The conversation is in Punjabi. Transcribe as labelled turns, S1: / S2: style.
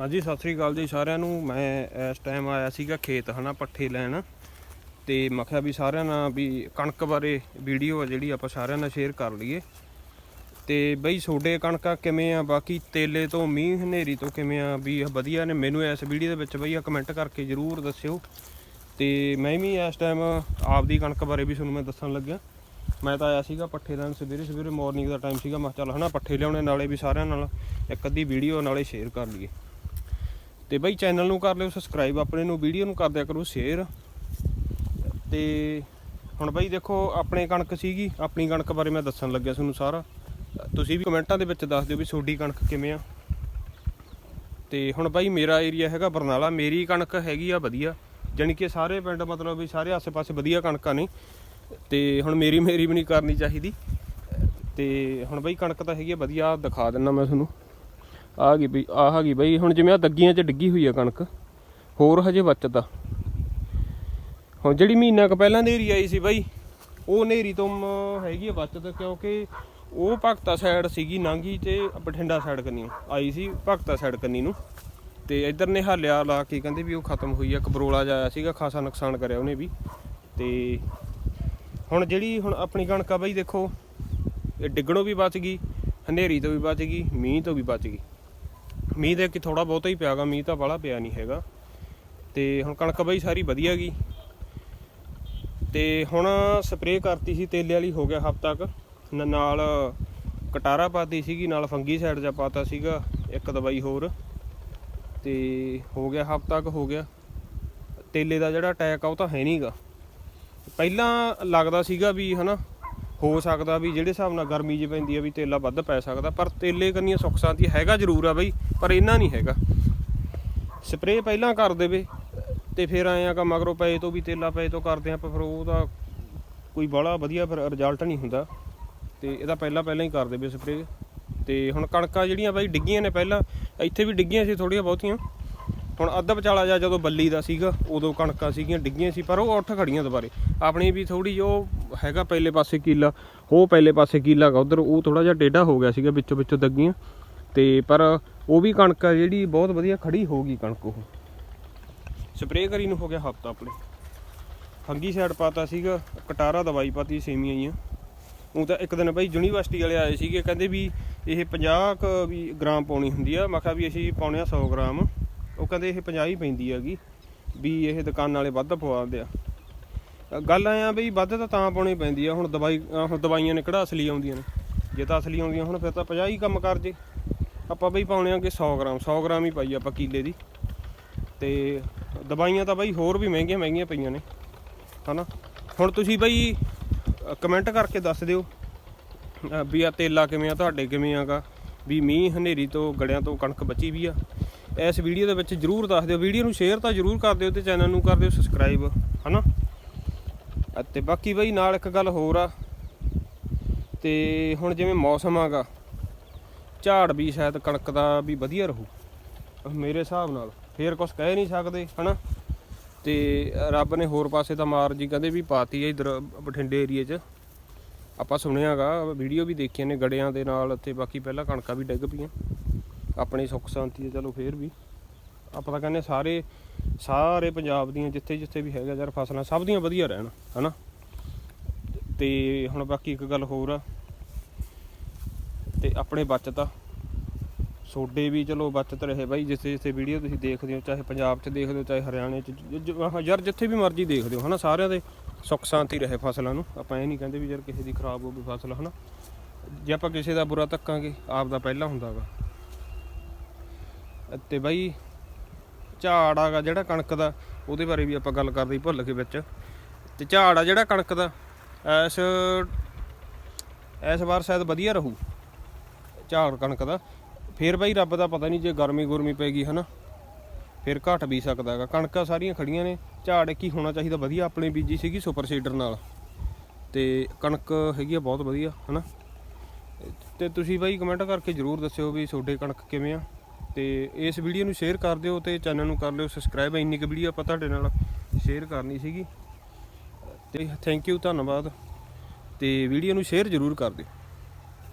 S1: ਹਾਂਜੀ, ਸਤਿ ਸ੍ਰੀ ਅਕਾਲ ਜੀ ਸਾਰਿਆਂ ਨੂੰ। ਮੈਂ ਇਸ ਟਾਈਮ ਆਇਆ ਸੀਗਾ ਖੇਤ, ਹਨਾ, ਪੱਠੇ ਲੈਣ। ਤੇ ਮੈਂ ਕਿਹਾ ਵੀ ਸਾਰਿਆਂ ਨਾਲ ਵੀ ਕਣਕ ਬਾਰੇ ਵੀਡੀਓ ਆ ਜਿਹੜੀ ਆਪਾਂ ਸਾਰਿਆਂ ਨਾਲ ਸ਼ੇਅਰ ਕਰ ਲਈਏ। ਤੇ ਬਈ ਛੋਡੇ ਕਣਕਾਂ ਕਿਵੇਂ ਆ? ਬਾਕੀ ਤੇਲੇ ਤੋਂ ਮੀਂਹ, ਹਨੇਰੀ ਤੋਂ ਕਿਵੇਂ ਆ? ਵੀ ਵਧੀਆ ਨੇ? ਮੈਨੂੰ ਇਸ ਵੀਡੀਓ ਦੇ ਵਿੱਚ ਬਈ ਆ ਕਮੈਂਟ ਕਰਕੇ ਜਰੂਰ ਦੱਸਿਓ। ਤੇ ਮੈਂ ਵੀ ਇਸ ਟਾਈਮ ਆਪਦੀ ਕਣਕ ਬਾਰੇ ਵੀ ਤੁਹਾਨੂੰ ਮੈਂ ਦੱਸਣ ਲੱਗਿਆ। ਮੈਂ ਤਾਂ ਆਇਆ ਸੀਗਾ ਪੱਠੇ ਲੈਣ ਸਵੇਰੇ ਸਵੇਰੇ ਮਾਰਨਿੰਗ ਦਾ ਟਾਈਮ ਸੀਗਾ। ਮੈਂ ਕਿਹਾ ਚੱਲ, ਹਨਾ, ਪੱਠੇ ਲਿਆਉਣੇ, ਨਾਲੇ ਵੀ ਸਾਰਿਆਂ ਨਾਲ ਇੱਕ ਅੱਧੀ ਵੀਡੀਓ ਨਾਲੇ ਸ਼ੇਅਰ ਕਰ ਲਈਏ। ਤੇ ਬਈ ਚੈਨਲ ਨੂੰ ਕਰ ਲਿਓ ਸਬਸਕ੍ਰਾਈਬ, ਆਪਣੇ ਨੂੰ ਵੀਡੀਓ ਨੂੰ ਕਰ ਦਿਆ ਕਰੋ ਸ਼ੇਅਰ ਤੇ ਹੁਣ ਬਾਈ ਦੇਖੋ, ਆਪਣੇ ਕਣਕ ਸੀਗੀ, ਆਪਣੀ ਕਣਕ ਬਾਰੇ ਮੈਂ ਦੱਸਣ ਲੱਗਿਆ ਤੁਹਾਨੂੰ ਸਾਰਾ। ਤੁਸੀਂ ਵੀ ਕਮੈਂਟਾਂ ਦੇ ਵਿੱਚ ਦੱਸ ਦਿਓ ਵੀ ਤੁਹਾਡੀ ਕਣਕ ਕਿਵੇਂ ਆ। ਤੇ ਹੁਣ ਬਾਈ ਮੇਰਾ ਏਰੀਆ ਹੈਗਾ ਬਰਨਾਲਾ, ਮੇਰੀ ਕਣਕ ਹੈਗੀ ਆ ਵਧੀਆ। ਜਾਣੀ ਕਿ ਸਾਰੇ ਪਿੰਡ ਮਤਲਬ ਵੀ ਸਾਰੇ ਆਸ-ਪਾਸੇ ਵਧੀਆ ਕਣਕਾਂ ਨੇ। ਤੇ ਹੁਣ ਮੇਰੀ ਮੇਰੀ ਵੀ ਨਹੀਂ ਕਰਨੀ ਚਾਹੀਦੀ। ਤੇ ਹੁਣ ਬਈ ਕਣਕ ਤਾਂ ਹੈਗੀ ਆ ਵਧੀਆ, ਦਿਖਾ ਦਿੰਨਾ ਮੈਂ ਤੁਹਾਨੂੰ। ਆ ਗਈ ਬਈ ਆਹ ਹੈਗੀ ਬਈ, ਹੁਣ ਜਿਵੇਂ ਆ ਦੱਗੀਆਂ 'ਚ ਡਿੱਗੀ ਹੋਈ ਆ ਕਣਕ, ਹੋਰ ਹਜੇ ਬਚਦਾ। ਹੁਣ ਜਿਹੜੀ ਮਹੀਨਾ ਕੁ ਪਹਿਲਾਂ ਨੇਰੀ ਆਈ ਸੀ ਬਾਈ, ਉਹ ਨੇਰੀ ਤੋਂ ਹੈਗੀ ਆ ਬਚਤ, ਕਿਉਂਕਿ ਉਹ ਭਗਤਾ ਸਾਈਡ ਸੀਗੀ ਨਾਂਗੀ ਤੇ ਬਠਿੰਡਾ ਸਾਈਡ ਕੰਨੀ ਆਈ ਸੀ ਭਗਤਾ ਸਾਈਡ ਕੰਨੀ ਨੂੰ। ਤੇ ਇੱਧਰ ਨੇ ਹਾਲਿਆ ਲਾ ਕੇ ਕਹਿੰਦੇ ਵੀ ਉਹ ਖਤਮ ਹੋਈ ਆ, ਕਬਰੋਲਾ ਜਾਇਆ ਸੀਗਾ, ਖਾਸਾ ਨੁਕਸਾਨ ਕਰਿਆ ਉਹਨੇ ਵੀ। ਤੇ ਹੁਣ ਜਿਹੜੀ ਹੁਣ ਆਪਣੀ ਕਣਕ ਆ ਬਾਈ ਦੇਖੋ, ਇਹ ਡਿੱਗਣੋਂ ਵੀ ਬਚ ਗਈ, ਹਨੇਰੀ ਤੋਂ ਵੀ ਬਚ ਗਈ, ਮੀਂਹ ਤੋਂ ਵੀ ਬਚ ਗਈ। ਮੀਂਹ ਦੇ ਕਿ ਥੋੜਾ ਬਹੁਤਾ ਹੀ ਪਿਆਗਾ, ਮੀਂਹ ਤਾਂ ਬਾਹਲਾ ਪਿਆ ਨਹੀਂ ਹੈਗਾ। ਤੇ ਹੁਣ ਕਣਕ ਬਾਈ ਸਾਰੀ ਵਧੀਆ ਗਈ। ਤੇ ਹੁਣ ਸਪਰੇਅ ਕਰਤੀ ਸੀ ਤੇਲੇ ਵਾਲੀ, ਹੋ ਗਿਆ ਹਫ਼ਤਾ ਤੱਕ ਨਾਲ ਕਟਾਰਾ ਪਾਤੀ ਸੀਗੀ, ਨਾਲ ਫੰਗੀ ਸਾਈਡ ਜਾ ਪਾਤਾ ਸੀਗਾ, ਇੱਕ ਦਵਾਈ ਹੋਰ। ਤੇ ਹੋ ਗਿਆ ਹਫ਼ਤਾ ਤੱਕ ਹੋ ਗਿਆ। ਤੇਲੇ ਦਾ ਜਿਹੜਾ ਅਟੈਕ ਆ, ਉਹ ਤਾਂ ਹੈ ਨਹੀਂਗਾ ਪਹਿਲਾਂ ਲੱਗਦਾ ਸੀਗਾ ਵੀ ਹਨਾ ਹੋ ਸਕਦਾ ਵੀ ਜਿਹੜੇ ਹਿਸਾਬ ਨਾਲ ਗਰਮੀ ਜੀ ਪੈਂਦੀ ਆ ਵੀ ਤੇਲਾ ਵੱਧ ਪੈ ਸਕਦਾ, ਪਰ ਤੇਲੇ ਕੰਨੀਆਂ ਸੁੱਖ ਸ਼ਾਂਤੀ ਹੈਗਾ ਜ਼ਰੂਰ ਆ ਬਈ, ਪਰ ਇਹਨਾਂ ਨਹੀਂ ਹੈਗਾ। ਸਪਰੇਅ ਪਹਿਲਾਂ ਕਰ ਦੇਵੇ, ਤੇ ਫਿਰ ਆਇਆ ਆ ਕਿ ਮਗਰੋਂ ਪਏ ਤੋਂ ਵੀ ਤੇਲਾ ਪਏ ਤੋਂ ਕਰਦੇ ਆਪਾਂ, ਫਿਰ ਉਹਦਾ ਕੋਈ ਬੜਾ ਵਧੀਆ ਫਿਰ ਰਿਜ਼ਲਟ ਨਹੀਂ ਹੁੰਦਾ। ਤੇ ਇਹਦਾ ਪਹਿਲਾਂ ਪਹਿਲਾਂ ਹੀ ਕਰ ਦੇਵੇ ਸਪਰੇਅ। ਤੇ ਹੁਣ ਕਣਕਾਂ ਜਿਹੜੀਆਂ ਬਾਈ ਡਿੱਗੀਆਂ ਨੇ ਪਹਿਲਾਂ, ਇੱਥੇ ਵੀ ਡਿੱਗੀਆਂ ਸੀ ਥੋੜੀਆਂ ਬਹੁਤੀਆਂ। ਹੁਣ ਅੱਧ ਵਿਚਾਲਾ ਜਾ ਜਦੋਂ ਬੱਲੀ ਦਾ ਸੀਗਾ, ਉਦੋਂ ਕਣਕਾਂ ਸੀਗੀਆਂ, ਡਿੱਗੀਆਂ ਸੀ, ਪਰ ਉਹ ਉੱਠ ਖੜੀਆਂ ਦੁਬਾਰੇ। ਆਪਣੀ ਵੀ ਥੋੜੀ ਜੋ ਹੈਗਾ ਪਹਿਲੇ ਪਾਸੇ ਕੀਲਾ, ਉਹ ਪਹਿਲੇ ਪਾਸੇ ਕੀਲਾ ਗਾ, ਉਧਰ ਉਹ ਥੋੜਾ ਜਿਹਾ ਟੇਢਾ ਹੋ ਗਿਆ ਸੀਗਾ ਵਿੱਚੋਂ ਵਿੱਚੋਂ ਦੱਗੀਆਂ ਤੇ ਪਰ ਉਹ ਵੀ ਕਣਕ ਆ ਜਿਹੜੀ, ਬਹੁਤ ਵਧੀਆ ਖੜੀ ਹੋ ਗਈ ਕਣਕ ਉਹ। ਸਪਰੇਅ ਕਰੀ ਨੂੰ ਹੋ ਗਿਆ ਹਫਤਾ ਆਪਣੇ। ਫੰਗੀ ਸਾਈਡ ਪਾਤਾ ਸੀਗਾ, ਕਟਾਰਾ ਦਵਾਈ ਪਾਤੀ ਸੇਮੀਆਂ ਜੀਆਂ। ਉਹ ਤਾਂ ਇੱਕ ਦਿਨ ਬਈ ਯੂਨੀਵਰਸਿਟੀ ਵਾਲੇ ਆਏ ਸੀਗੇ, ਕਹਿੰਦੇ ਵੀ ਇਹ 50 ਕ ਵੀ ਗ੍ਰਾਮ ਪਾਉਣੀ ਹੁੰਦੀ ਆ। ਮੈਂ ਕਿਹਾ ਵੀ ਅਸੀਂ ਪਾਉਣੇ ਆ 100 ਗ੍ਰਾਮ। ਉਹ ਕਹਿੰਦੇ ਇਹ 50 ਹੀ ਪੈਂਦੀ ਹੈਗੀ, ਵੀ ਇਹ ਦੁਕਾਨ ਵਾਲੇ ਵੱਧ ਪਵਾਉਂਦੇ ਆ ਗੱਲ ਐ ਆ ਬਈ, ਵੱਧ ਤਾਂ ਤਾਂ ਪਾਉਣੀ ਪੈਂਦੀ ਆ। ਹੁਣ ਦਵਾਈ ਹੁਣ ਦਵਾਈਆਂ ਨੇ ਕਿਹੜਾ ਅਸਲੀ ਆਉਂਦੀਆਂ ਨੇ। ਜੇ ਤਾਂ ਅਸਲੀ ਆਉਂਦੀਆਂ ਹੁਣ, ਫਿਰ ਤਾਂ 50 ਹੀ ਕੰਮ ਕਰ ਜੇ। ਆਪਾਂ ਬਈ ਪਾਉਣੇ ਆਗੇ 100 ਗ੍ਰਾਮ 100 ਗ੍ਰਾਮ ਹੀ ਪਾਈ ਆਪਾਂ ਕੀਲੇ ਦੀ। ਤੇ ਦਵਾਈਆਂ ਤਾਂ ਬਈ ਹੋਰ ਵੀ ਮਹਿੰਗੀਆਂ ਮਹਿੰਗੀਆਂ ਪਈਆਂ ਨੇ। ਹਨਾ? ਹੁਣ ਤੁਸੀਂ ਬਈ ਕਮੈਂਟ ਕਰਕੇ ਦੱਸ ਦਿਓ ਵੀ ਆ ਤੇਲਾ ਕਿਵੇਂ ਆ, ਤੁਹਾਡੇ ਕਿਵੇਂ ਆਗਾ? ਵੀ ਮੀਂਹ ਹਨੇਰੀ ਤੋਂ, ਗੜਿਆਂ ਤੋਂ ਕਣਕ ਬਚੀ ਵੀ ਆ। ਇਸ ਵੀਡੀਓ ਦੇ ਵਿੱਚ ਜਰੂਰ ਦੱਸ ਦਿਓ। ਵੀਡੀਓ ਨੂੰ ਸ਼ੇਅਰ ਤਾਂ ਜਰੂਰ ਕਰ ਦਿਓ ਤੇ ਚੈਨਲ ਨੂੰ ਕਰ ਦਿਓ ਸਬਸਕ੍ਰਾਈਬ ਹਨਾ? ਅਤੇ ਬਾਕੀ ਬਈ ਨਾਲ ਇੱਕ ਗੱਲ ਹੋਰ ਆ ਤੇ ਹੁਣ ਜਿਵੇਂ ਮੌਸਮ ਆਗਾ, ਝਾੜ ਵੀ ਸ਼ਾਇਦ ਕਣਕ ਦਾ ਵੀ ਵਧੀਆ ਰਹੂ, ਮੇਰੇ ਹਿਸਾਬ ਨਾਲ। ਫੇਰ ਕੁਝ ਕਹਿ ਨਹੀਂ ਸਕਦੇ, ਹਨਾ? ਤੇ ਰੱਬ ਨੇ ਹੋਰ ਪਾਸੇ ਤਾਂ ਮਾਰ ਜੀ ਕਹਿੰਦੇ ਵੀ ਪਾਤੀ ਹੈ ਇਧਰ ਬਠਿੰਡੇ ਏਰੀਏ 'ਚ। ਆਪਾਂ ਸੁਣਿਆਗਾ, ਵੀਡੀਓ ਵੀ ਦੇਖੀਆਂ ਨੇ ਗੜਿਆਂ ਦੇ ਨਾਲ, ਤੇ ਬਾਕੀ ਪਹਿਲਾਂ ਕਣਕਾਂ ਵੀ ਡਿੱਗ ਪਈਆਂ। ਆਪਣੀ ਸੁੱਖ ਸ਼ਾਂਤੀ ਹੈ ਚਲੋ ਫੇਰ ਵੀ। ਆਪਾਂ ਤਾਂ ਕਹਿੰਦੇ ਸਾਰੇ ਸਾਰੇ ਪੰਜਾਬ ਦੀਆਂ ਜਿੱਥੇ ਜਿੱਥੇ ਵੀ ਹੈਗਾ ਯਾਰ ਫਸਲਾਂ ਸਭ ਦੀਆਂ ਵਧੀਆ ਰਹਿਣ, ਹਨਾ? ਤੇ ਹੁਣ ਬਾਕੀ ਇੱਕ ਗੱਲ ਹੋਰ ਆ। ਤੇ ਆਪਣੇ ਬਚਤ ਆ। ਸੋਡੇ ਵੀ ਚਲੋ ਬਚਤ ਰਹੇ ਬਾਈ, ਜਿੱਥੇ ਜਿੱਥੇ ਵੀਡੀਓ ਤੁਸੀਂ ਦੇਖਦੇ ਹੋ, ਚਾਹੇ ਪੰਜਾਬ 'ਚ ਦੇਖਦੇ ਹੋ, ਚਾਹੇ ਹਰਿਆਣੇ 'ਚ ਯਾਰ ਜਿੱਥੇ ਵੀ ਮਰਜ਼ੀ ਦੇਖਦੇ ਹੋ, ਹਨਾ? ਸਾਰਿਆਂ ਦੇ ਸੁੱਖ ਸ਼ਾਂਤੀ ਰਹੇ ਫਸਲਾਂ ਨੂੰ। ਆਪਾਂ ਇਹ ਨਹੀਂ ਕਹਿੰਦੇ ਵੀ ਯਾਰ ਕਿਸੇ ਦੀ ਖਰਾਬ ਹੋ ਗਈ ਫਸਲ, ਹਨਾ? ਜੇ ਆਪਾਂ ਕਿਸੇ ਦਾ ਬੁਰਾ ਤੱਕਾਂਗੇ ਆਪ ਦਾ ਪਹਿਲਾਂ ਹੁੰਦਾ ਵਾ। ਤੇ ਬਾਈ ਝਾੜ ਆਗਾ ਜਿਹੜਾ ਕਣਕ ਦਾ, ਉਹਦੇ ਬਾਰੇ ਵੀ ਆਪਾਂ ਗੱਲ ਕਰਦੇ ਹੀ ਭੁੱਲ ਗਏ ਵਿੱਚ। ਤੇ ਝਾੜ ਆ ਜਿਹੜਾ ਕਣਕ ਦਾ, ਐਸ ਇਸ ਵਾਰ ਸ਼ਾਇਦ ਵਧੀਆ ਰਹੂ, ਝਾੜ ਕਣਕ ਦਾ। ਫੇਰ ਬਾਈ ਰੱਬ ਦਾ ਪਤਾ ਨਹੀਂ ਜੇ ਗਰਮੀ ਗੁਰਮੀ ਪੈ ਗਈ ਹਨਾ, ਫਿਰ ਘਟ ਵੀ ਸਕਦਾ ਹੈਗਾ। ਕਣਕਾਂ ਸਾਰੀਆਂ ਖੜੀਆਂ ਨੇ, ਝਾੜ ਕੀ ਹੋਣਾ ਚਾਹੀਦਾ ਵਧੀਆ, ਆਪਣੇ ਬੀਜੀ ਸੀਗੀ ਸੁਪਰ ਸੀਡਰ ਨਾਲ। ਤੇ ਕਣਕ ਹੈਗੀ ਆ ਬਹੁਤ ਵਧੀਆ, ਹਨਾ। ਤੇ ਤੁਸੀਂ ਬਾਈ ਕਮੈਂਟ ਕਰਕੇ ਜਰੂਰ ਦੱਸਿਓ ਵੀ ਤੁਹਾਡੇ ਕਣਕ ਕਿਵੇਂ ਆ। ਤੇ ਇਸ ਵੀਡੀਓ ਨੂੰ ਸ਼ੇਅਰ ਕਰ ਦਿਓ ਤੇ ਚੈਨਲ ਨੂੰ ਕਰ ਲਿਓ ਸਬਸਕ੍ਰਾਈਬ ਇੰਨੀ ਕੁ ਵੀਡੀਓ ਆਪਾਂ ਤੁਹਾਡੇ ਨਾਲ ਸ਼ੇਅਰ ਕਰਨੀ ਸੀਗੀ। ਤੇ ਥੈਂਕ ਯੂ ਧੰਨਵਾਦ। ਤੇ ਵੀਡੀਓ ਨੂੰ ਸ਼ੇਅਰ ਜਰੂਰ ਕਰ ਦਿਓ।